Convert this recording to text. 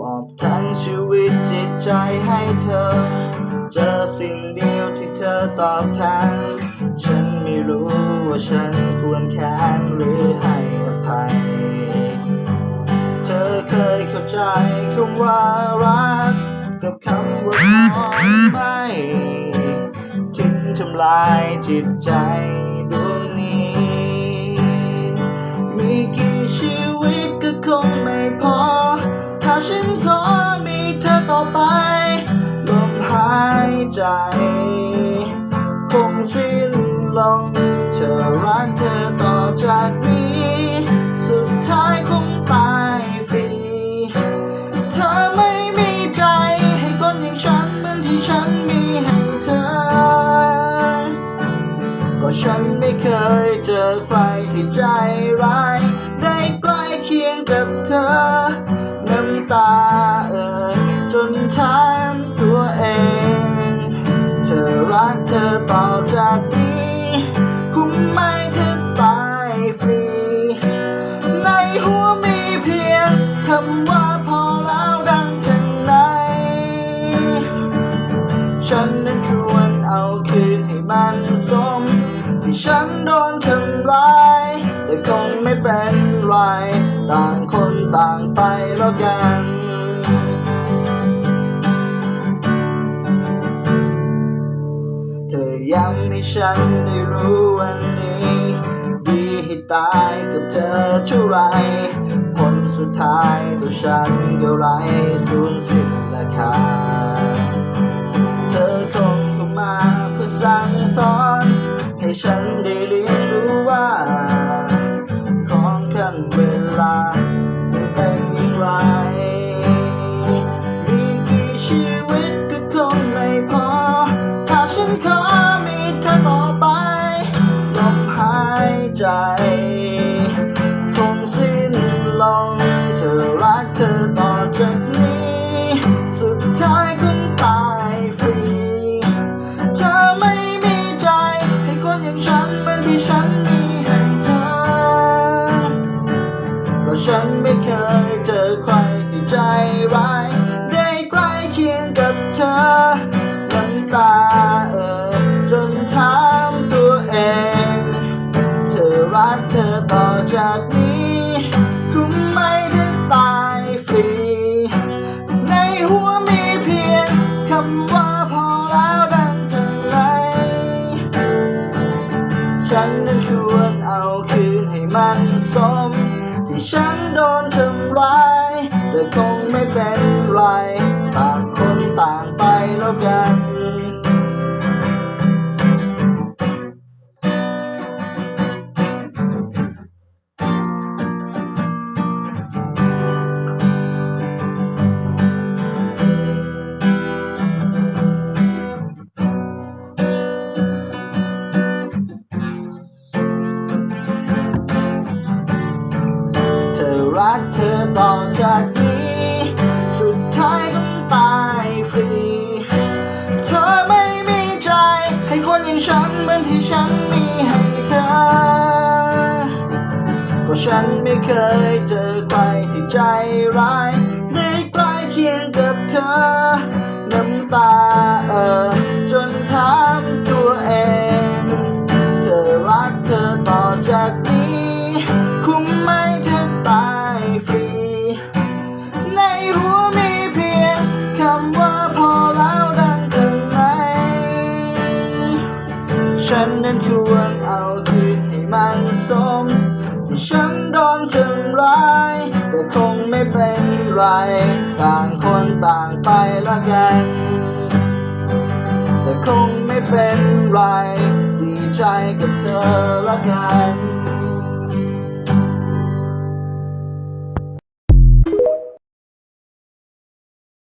มอบทั้งชีวิตจิตใจให้เธอ เจอสิ่งเดียวที่เธอตอบแทนฉันไม่รู้ว่าฉันควรแค้นหรือให้อภัย เธอเคยเข้าใจคำว่ารัก กับคำว่าน้อยไม่ถึงทำลายจิตใจ ใจคงสิ้นลงเธอรักเธอต่อจากนี้ สุดท้ายคงตายฟรีเธอไม่มีใจให้คนอย่างฉันเหมือนที่ฉันมีให้เธอ ก็ฉันไม่เคยเจอใครที่ใจร้าย ได้ใกล้เคียงกับเธอ ที่ฉันโดนทำร้าย แต่คงไม่เป็นไร ต่างคนต่างไปแล้วกันเธอย้ำให้ฉันได้รู้วันนี้ ดีให้ตายกับเธอเท่าไร ผลสุดท้ายตัวฉันก็ไร้สูญสิ้นราคา ใจ คงสิ้นลงเธอรักเธอต่อจากนี้ สุดท้ายคงตายฟรี เธอไม่มีใจ ให้คนอย่างฉันเหมือนที่ฉันมีให้เธอเพราะฉันไม่เคยเจอใครที่ใจร้าย ได้ใกล้เคียงกับเธอน้ำตา จากนี้คุ้มไหมถึงตายฟรี ในหัวมีเพียงคำว่าพอแล้วดังข้างในฉันนั้นควรเอาคืนให้มันสม ที่ฉันโดนทำร้าย แต่คงไม่เป็น รักเธอต่อจากนี้ สุดท้ายต้องตายฟรี เธอไม่มีใจ ให้คนอย่างฉันเหมือนที่ฉันมีให้เธอ ก็ฉันไม่เคยเจอใครที่ใจร้ายได้ใกล้เคียงกับเธอ น้ำตาเอ่อ ฉันนั้นควรเอาคืนให้มันสม ที่ฉันโดนทำร้ายแต่คงไม่เป็นไร ต่างคนต่างไปละกัน แต่คงไม่เป็นไร ดีใจกับเธอละกัน